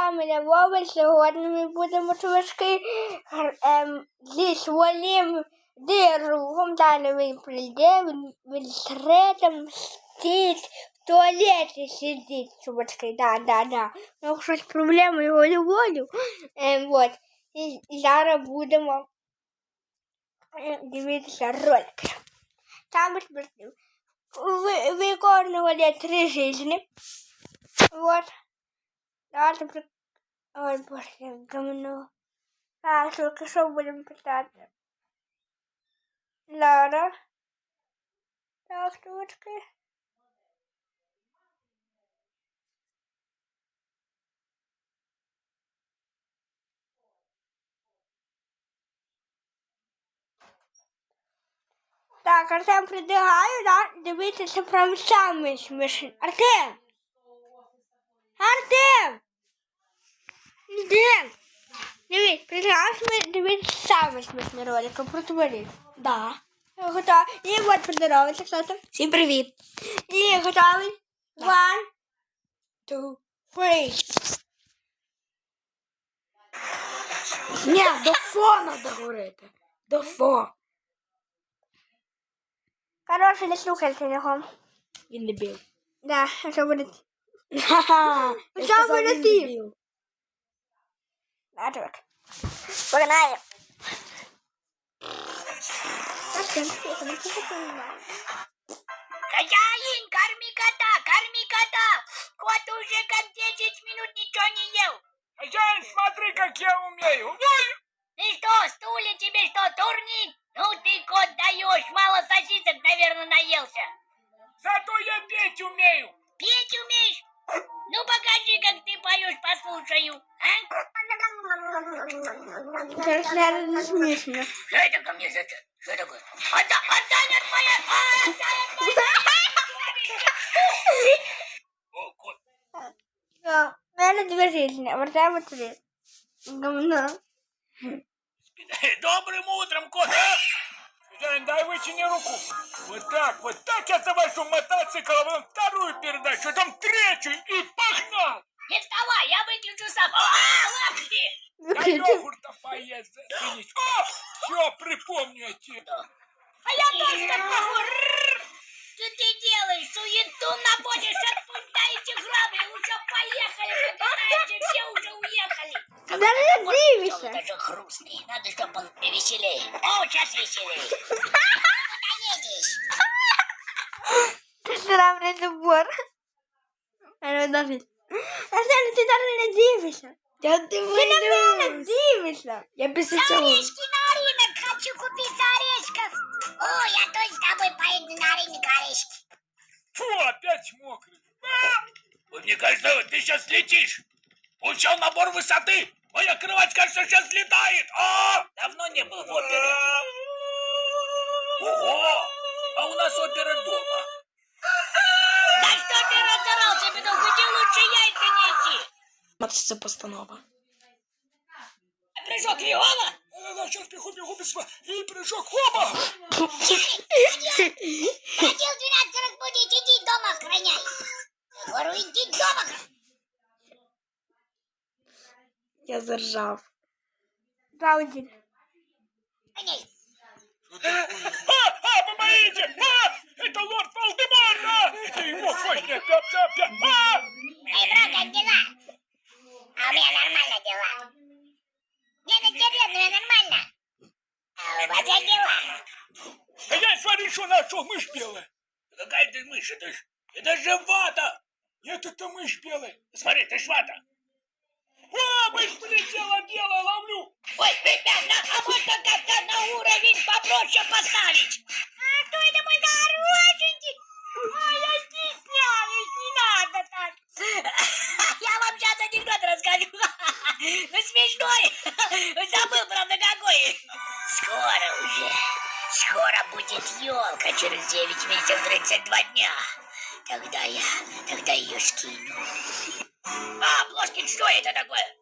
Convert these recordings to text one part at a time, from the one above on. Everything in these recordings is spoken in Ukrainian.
вами Львове. Сьогодні ми будемо трошки ем, зі своїм другом. Далі він прийде, він, він сре там в туалеті сидить, чувачки, да, да, да. Ну, щось проблема, його не волю. Ем, вот. І, зараз будемо е, дивитися ролики. Там. Ви, ви кожного є три жизни. Вот. Давайте при... Ой, боже, говно. Так, тільки що будемо питати? Лара. Так, штучки. Так, Артем придягаю, да? Дивіться, прям самий смішний. Артем! Артем! Артем! Дивись, ми дивіться самий смішний ролик про тварин. Да. Готовий. І от поздоровайся, хто там. Всім привіт. І готовий. One, two, three. Ні, до фо надо говорити. До фо. Коротше, не слухайте його. Він дебіл. Да, а що буде? Ха-ха. Що буде ти? Чувак. Погнали. Хозяин, корми кота, корми кота! Кот уже как 10 минут ничего не ел. Хозяин, смотри, как я умею. Ты что, стулья тебе что, турнит? Ну ты, кот, даешь, мало сосисок, наверное, наелся. Зато я петь умею. Петь умеешь? Ну покажи, как ты поешь, послушаю. А? Зараз, наверное, не смішно. Что это ко мне за... Что такое? Отда- Отстань от моей... А, отстань от моей... О, кот. Все, наверное, две жизни, а Артема три. Говно. Добрым утром, кот. А? Хозяин, дай вытяни руку. Вот так, вот так я завожу мотоцикл, а потом вторую передачу, потом третью и погнал. Не вставай, я выключу сам. А, лапки! Да йогурта поесть, заценить. О, все, припомню я тебе. А я тоже так могу. Что ты делаешь? Суету наводишь, отпускаете грабли. Лучше поехали, покатаемся, все уже уехали. Даже не дивишься. даже грустный. Надо, чтобы он веселее. О, сейчас веселее. Куда едешь? Ти срамний забор. Але навіть. Артем, ти навіть не дивишся. Я Ти на мене дивлюсь. дивишься. Я після цього. Орешки на рынок. Хочу купить орешков. О, я тоже с тобой поеду на рынок орешки. Фу, опять мокрый. Вот мне кажется, ты сейчас летишь. Получал набор высоты. Моя кровать, кажется, сейчас летает. А! Давно не был в опере. Ого! А у нас опера дома. Да что ты разорался, петух? Иди лучше яйца неси. От це постанова. А прыжок Леона? Да, сейчас бегу, бегу, без И прыжок. Оба! Хотел 12 разбудить, иди дома охраняй. Я говорю, иди дома охраняй. Я заржав. А, а, помогите! А! Это лорд Волдемар, да! Это его сотня! А! Эй, брат, как дела? А у меня нормально дела. Не, ну серьезно, у меня нормально. А у вас как дела? А я смотри, что нашел, мышь белая. Какая ты мышь? Это ж, это же вата! Нет, это мышь белая. Смотри, это ж вата. О, мышь полетела белая, ловлю! Ой, ребят, на, а можно как-то на уровень попроще поставить? А что это мой хорошенький? Ой, я стесняюсь, не надо так. Я вам сейчас анекдот расскажу. Ну, смешной. Забыл, правда, какой. Скоро уже. Скоро будет елка через 9 месяцев 32 дня. Тогда я, тогда ее скину. А, Плоскин, что это такое?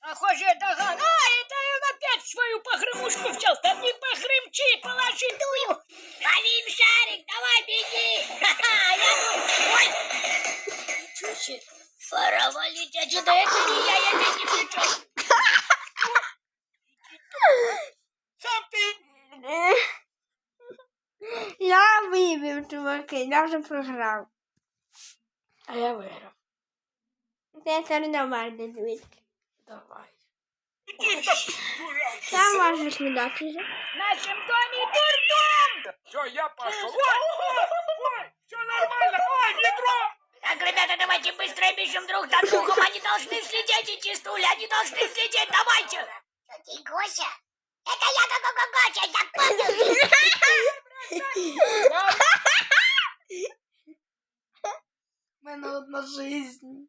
Похоже, Даган. А, это он опять свою погремушку взял. Да не погремчи, положи дую. Ловим шарик, давай беги. Ха-ха, а я тут. Ой. Ничего себе. Пора валить отсюда. Это не я, я здесь не при чем. Сам ты... Я выбил, чуваки, я же проиграл. А я выиграл. Це це нормально, дивіться. Давай. Там можна смідати вже. В нашем доме дурдом! Все, я пошел. Ой, все нормально. Ой, ведро. Так, ребята, давайте быстро бежим друг за другом. Они должны следить, эти стулья, они должны следить. Давайте. Ты Гося? Это я я понял. У мене одна жизнь.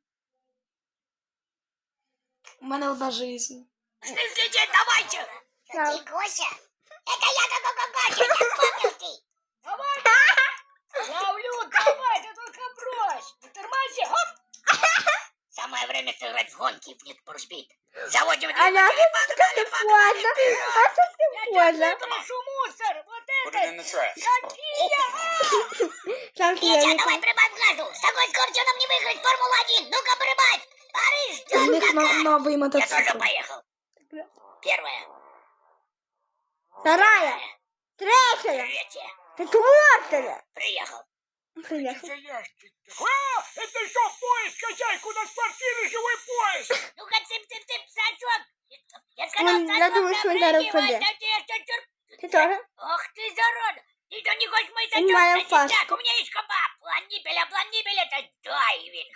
У мене одна жизнь. Следить, давайте. Так. Ты Гося? Это я как Гося, я понял ты. Давай. Ловлю, давай, ты только брось. Не тормози, хоп. Самое время сыграть в гонки for Speed. Заводим А я двигатель, тут погнали, погнали. А не Я поздно. сейчас выброшу мусор. Вот это. Какие? Петя, клевенько. давай прибавь газу. С такой скоростью нам не выиграть Формулу-1. Ну-ка, прибавь. У них но- кота. новий Я тоже мотоцикл. поехал. Первое. Вторая. Третья. Третье. Четвертая. Приехал. Приехал. Ящик. А, это что, поезд, хозяйка, у нас в квартире живой поезд. Ну-ка, цып-цып-цып, сачок. Я сказал, Ой, я сачок, думаю, что он запрыгивай, зараз да ты тоже? Ох ты, зарода. Ты что, не хочешь мой сачок? Понимаю, Значит Пашка. так, у меня есть кабак. План Нибеля, план Нибеля, это дайвинг.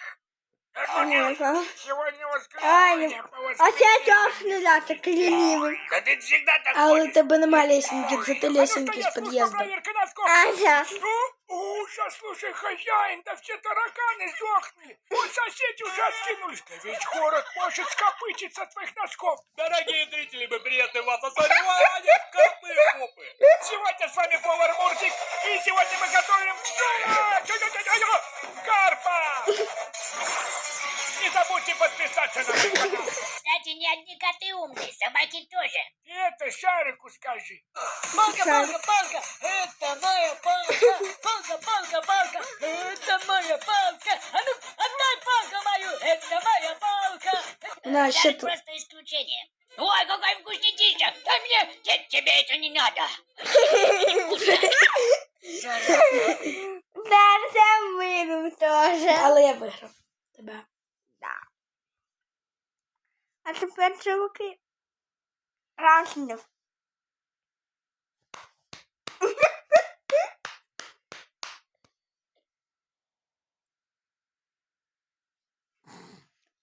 Да а делать? Ой, Сегодня воскресенье, А воскресеньям. точно да, так лінивий. Да ты всегда так А у ходишь. тебе нема лесенки, це ти А ну лесенки з стоять, слушай, під'їзду. проверка носков. Ага. Ну, ужас, слушай, хозяин, да все тараканы сдохли. Вот соседи уже откинулись. Да ведь город может скопытиться от твоих носков. Дорогие зрители, мы приветствуем вас от соревнования карпы попы. Сегодня с вами повар Мурзик, и сегодня мы готовим а, тю-тю-тю-тю, карпа. Не забудьте подписаться на мой канал. Кстати, не одни коты умные, собаки тоже. И это Шарику скажи. Палка, палка, палка, это моя палка. Палка, палка, палка, это моя палка. А ну, отдай палку мою, это моя палка. Шарик тут. просто исключение. Ой, какая вкуснятища! Да мне, те- тебе это не надо. чуваки. Раундів.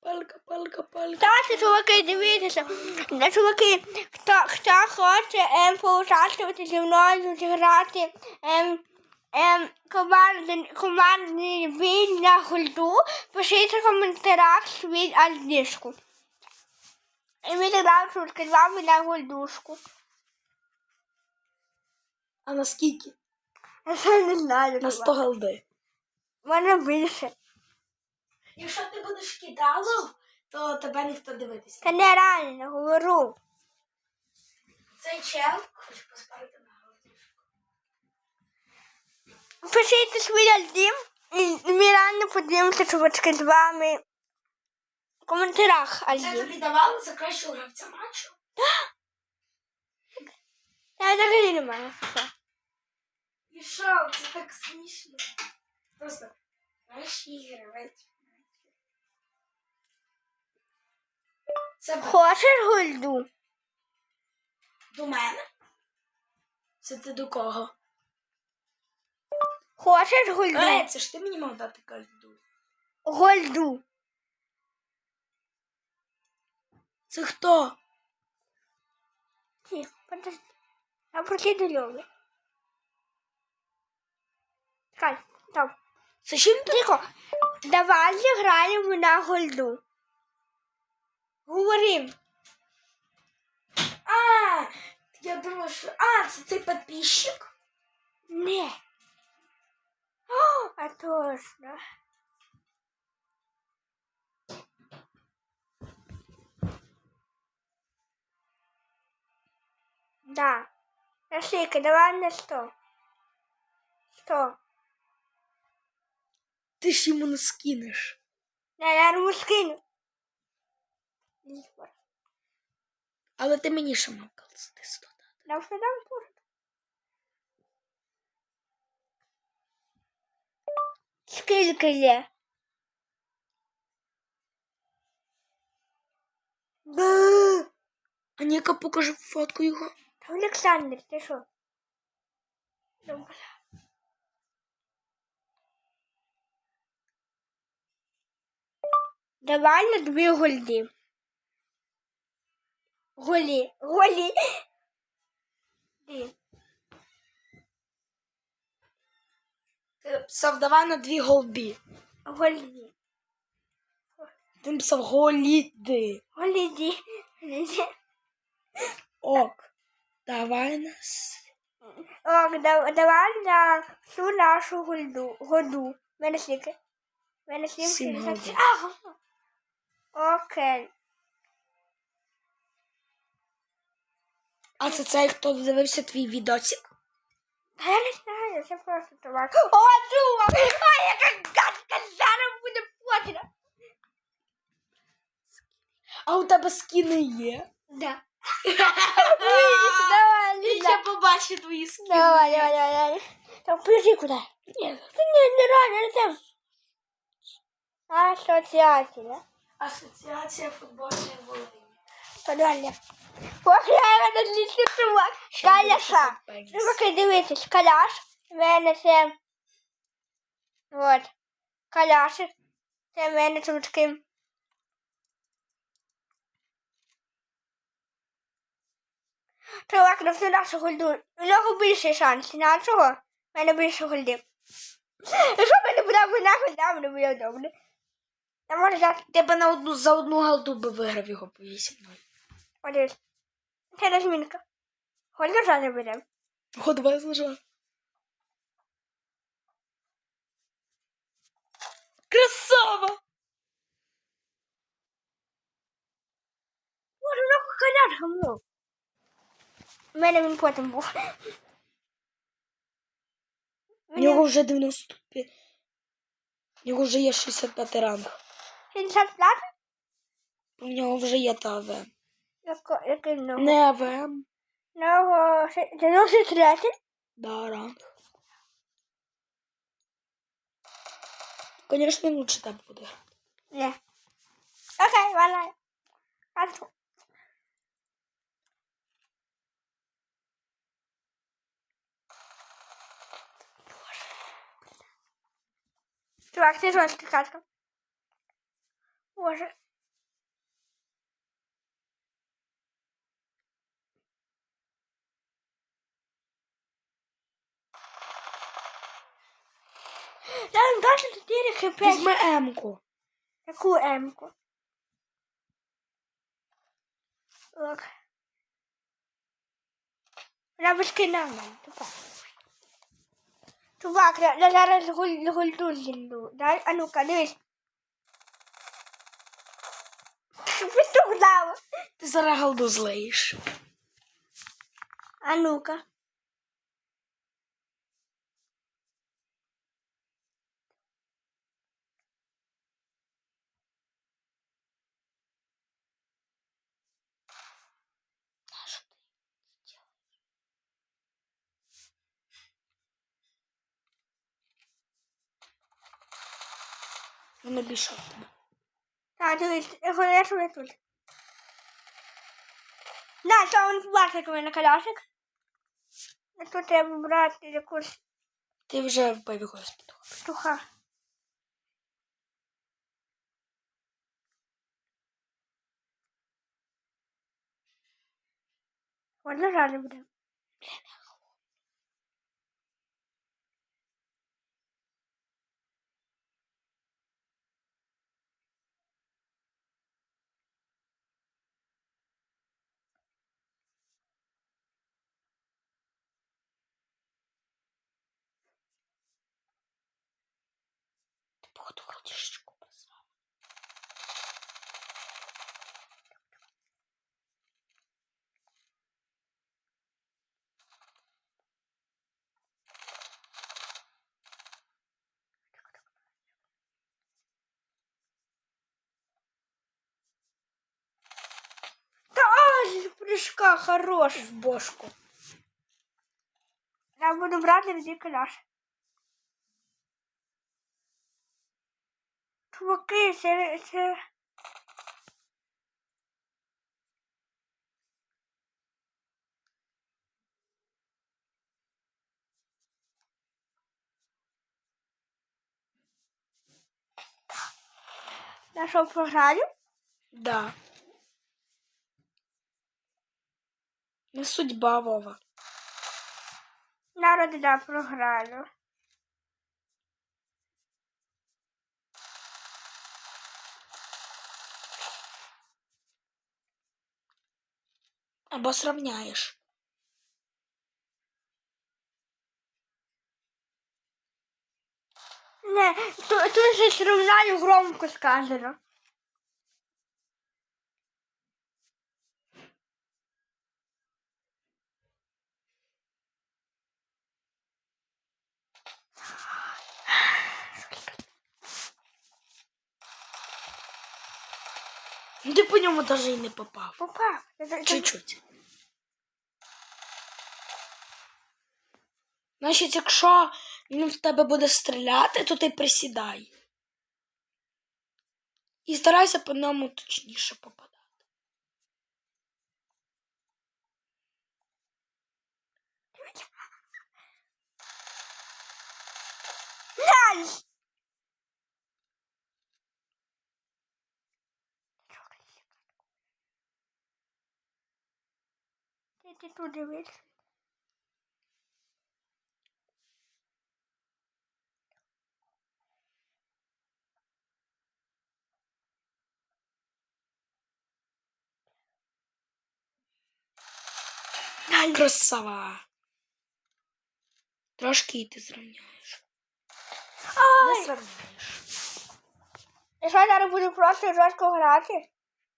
Палка, палка, палка. Давайте, чуваки, дивіться. Да, чуваки, хто, хто хоче ем, поучаствувати зі мною, зіграти ем, ем, командний, командний бій на гольду, пишіть в коментарях свій альдішку. І ми зіграємо чуваки з вами на гольдушку. А на скільки? Я ще не знаю. На 100 голди. У мене більше. Якщо ти будеш кидалом, то тебе ніхто дивитися. Та не реально, говорю. Цей чел хоче поспорити на голді. Пишіть свій альдім, і ми реально подивимося, чувачки, з вами коментарях Це альдім. тобі давали за кращого гравця матчу? Я взагалі не маю. Що, це так смішно. Просто кращий гравець. Це Хочеш гольду? до мене? Це ти до кого? Хочеш Е, гольду? це ж ти мені мав дати кальду. Гольду. Це хто? Тихо, подожди. А пройти до Льови. Чекай, стоп. Це чим ти? Тихо. Давай зіграємо на гольду. Говорим. А, я думала, що. А, це цей підписчик? Не. О, а точно. Да. Нашли-ка, давай на сто. Сто. Ти ж йому не скинеш. Да, я ему скину. Але ти мені ще мав калсти 100 дати. Да, что там будет? Скільки є? Да. А Ніка покажи фотку його. Олександр, ти що? Добре. Давай на дві. Голі, голі. Ді. Ти писав давай на дві голбі. Голі. Ти писав голіди. Голіді. Голіді. Ок. Давай нас. О, да- давай на всю нашу гольду. Году. Мене Сім голдів. Ага. Окей. А це цей, хто дивився твій відосик? Та я не знаю, це просто товар. О, чувак! А, яка гадка зараз буде потра. А у тебе скіни є? Да. Давай, Ліза. побачу твої скіни. Давай, давай, давай, давай. Там ключи куди? Ні. Ні, не реально, не там. Асоціація. Асоціація футбольної Волині. Подвальня. Ох, я злічив чувак. Каляша. Чуваки, дивіться, каляш. В мене це... От. Каляшик. Це в мене чувачки. Чувак, на всю нашу гольду. У нього більше шансів. На чого? В мене більше гольди. Якщо в мене буде одна гольда, мене буде добре. Я взяти Ти б на одну за одну галду би виграв його по 8 один. Це розмінка. Гольда зараз беремо. О, давай зложа. Красава! Боже, ну коляр гамно. У мене він потім був. У нього вже 95. У нього вже є 65 ранг. 65? У нього вже є та АВМ. Який в нього? Не АВМ, В Нього 93. да, ранг. Конечно, лучше тебе буде. Ні. Окей, валяй. Анту. Чувак, ти жорсткий катка. Боже. Там даже 4 хп. Візьми М-ку. Яку М-ку? Ок. Вона безкинна в мене, тупа. Чувак, я, зараз гуль, гульду зіллю. Дай, а ну-ка, дивись. Ти зараз галду злеєш. А ну-ка. Воно більше в тебе. Так, дивись, хочу, що я тут. На, що він побачить мене колясик. А тут треба брати якусь Ти вже вбив його з петуха. Можна жарти буде. Крадішечку просрав. Прыжка хорош. В бошку. Я буду брати тоді коляш. Чуваки, це, це... На що програли? Да. Не судьба, Вова. Народи, да, програли. Або сравняєш. Не, тут, же сравняю громко сказано. Ти по ньому навіть і не попав. Попав. Чуть-чуть. Значить, якщо він в тебе буде стріляти, то ти присідай. І старайся по ньому точніше попадати. Ай! Ти, тут дивись. Красава. Трошки і ти зрівняєш. Не зрівняєш. І що зараз буду просто жорстко грати?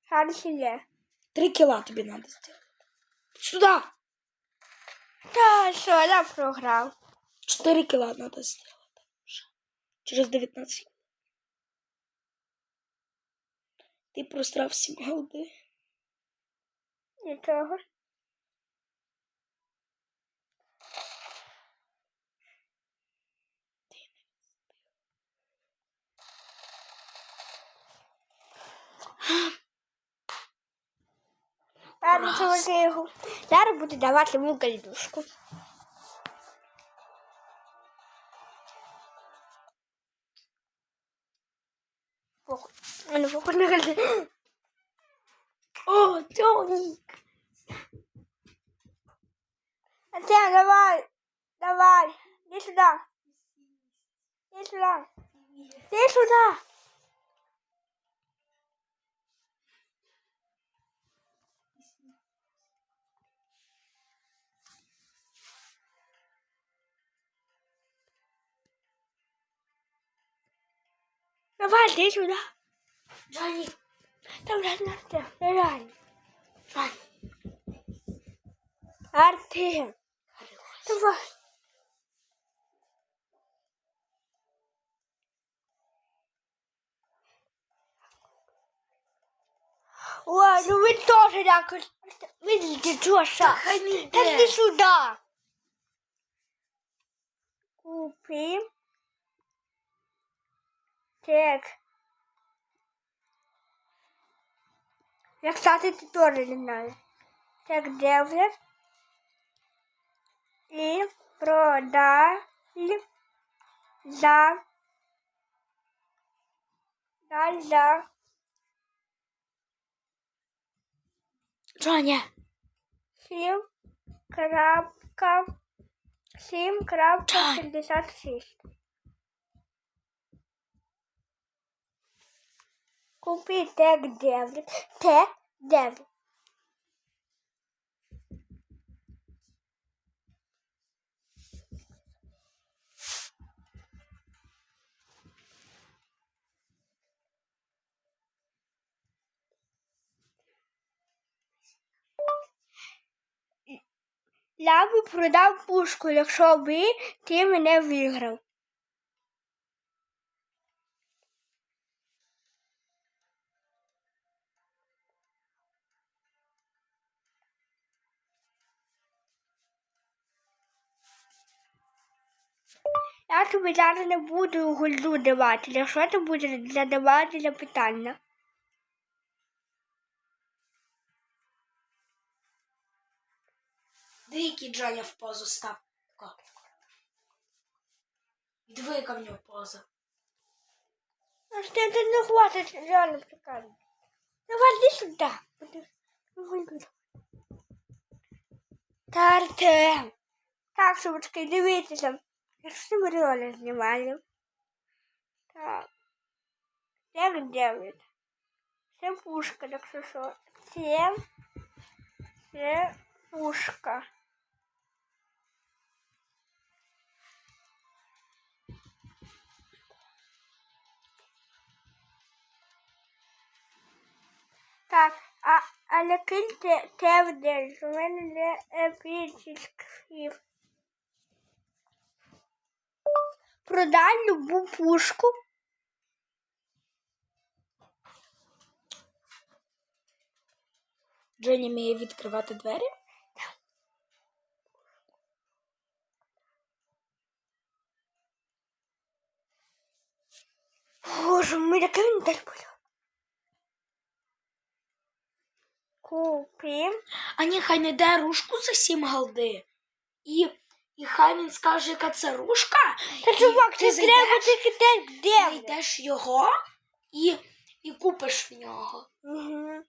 Шанс є. Три кіла тобі треба зробити. Сюди. Та що, я програв. Чотири кіла треба. Вже. Через 19 секунд. Ти просрав всі голди. Нічого. Ладно, чуваки, його. Зараз буду давати йому кальдушку. Похуй. Ну, похуй на. О, Тёмик. Артем, давай. Давай. Иди сюда. Иди сюда. Иди сюда. Давай, иди сюда. Джоні. Давай, Артем, давай. Артем. Давай. Ой, ну вы тоже якось. Видите, Джоша? Так иди сюда. Купи. Так. Я, кстати, ты тоже не знаю. Так, девять. И продали за да, за Джоня. семь крапка семь крапка Джон. шестьдесят шесть. Купи тег девять. Тег. Я би продав пушку, якщо би ти мене виграв. Я тобі зараз не буду гульду давати. Якщо ти будеш задавати запитання. Деякий Джаня в позу став. Диви, в нього поза. А що ти не хватить реально прикольно. Давай йди сюди. Та Артем. Так, шубочки, дивіться. Якщо ми реально знімаємо. Так. 9-9. Це пушка, якщо що. Це, це пушка. Так, а, але кинь те, те в день. У мене не епічний Продай любу пушку. Джаня вміє відкривати двері? Боже, ми таке так буде. Купим. А ні, хай не йде рушку за сім голди. І, і хай він скаже, яка це рушка. Та чувак, ти треба тільки те, де. знайдеш його і, і купиш в нього. Угу.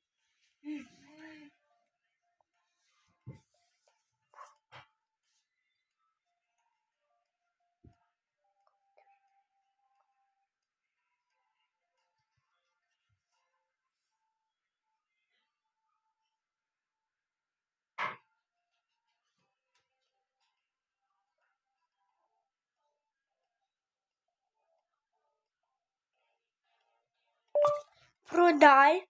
Продай.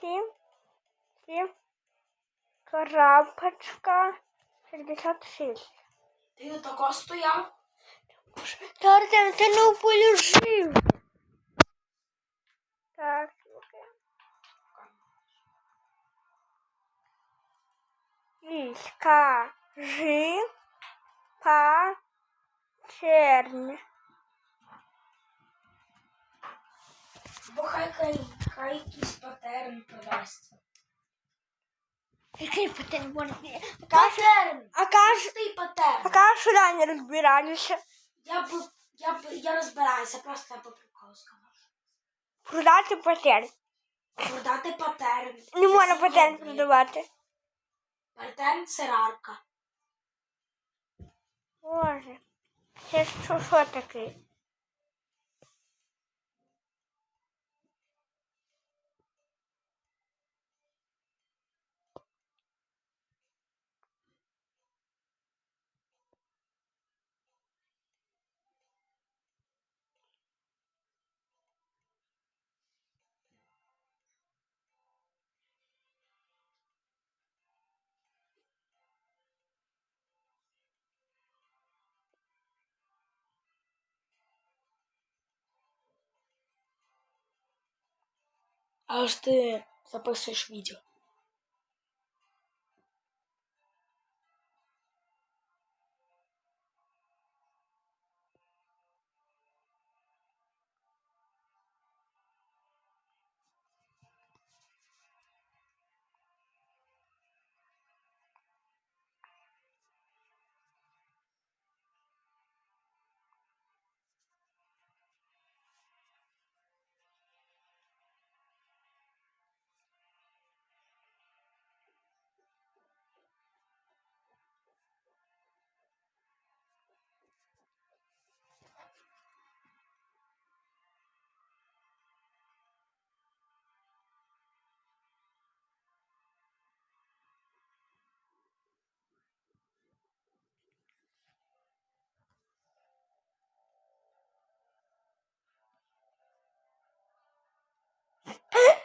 Сім. Сім. Крапочка. 66. Ти отако стояв. Та Артем, ти не полежив. Так, окей. І скажи по черні. Бо хай, хай, хай якийсь патерн продасться. Який патент може бути? Патерн! А каже, Простий патерн. а каже, що не розбиралися. Я б, я б, я розбираюся, просто я по приколу сказав. Продати патент. Продати патерн. Не можна Це патент продавати. Патерн це рарка. Боже. Це що, що таке? Аж ты записуєш відео.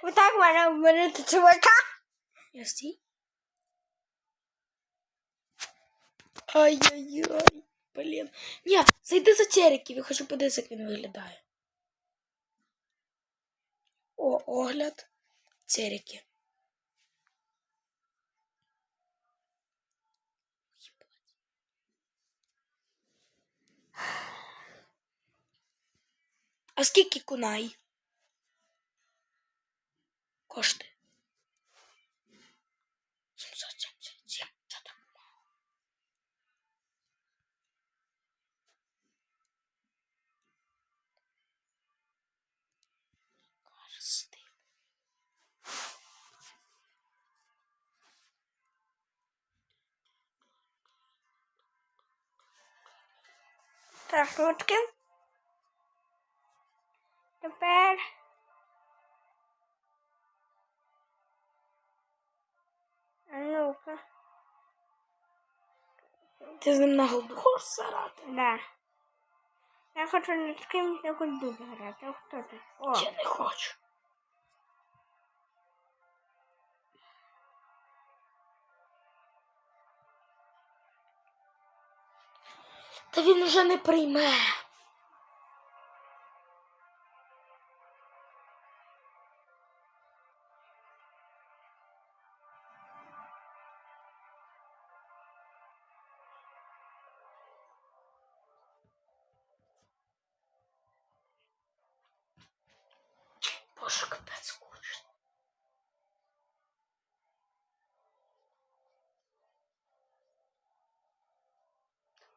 Вот так вона в мене тут чувака. Прости. Ай-яй-яй, блін. Ні, зайди за териків, я хочу подивитися, як він виглядає. О, огляд Теріки. А скільки кунай? Коштує. 777. Що так мало? Карсти. А Ну-ка. Ти з ним на голду хочеш зарати? Да. Я хочу не з кимось якось буде грати. А хто тут? О, Я не хочу. Та він уже не прийме.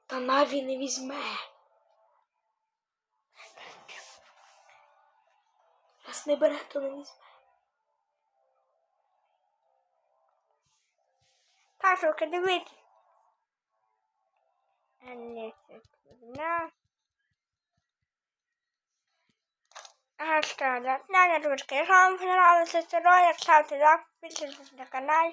Та Наві не візьме. Раз не бере, то не візьме. Пашука, дивись. А не це на. А що, да? На, ручка. Якщо вам понравився цей ролик, ставте лайк, підписуйтесь на канал.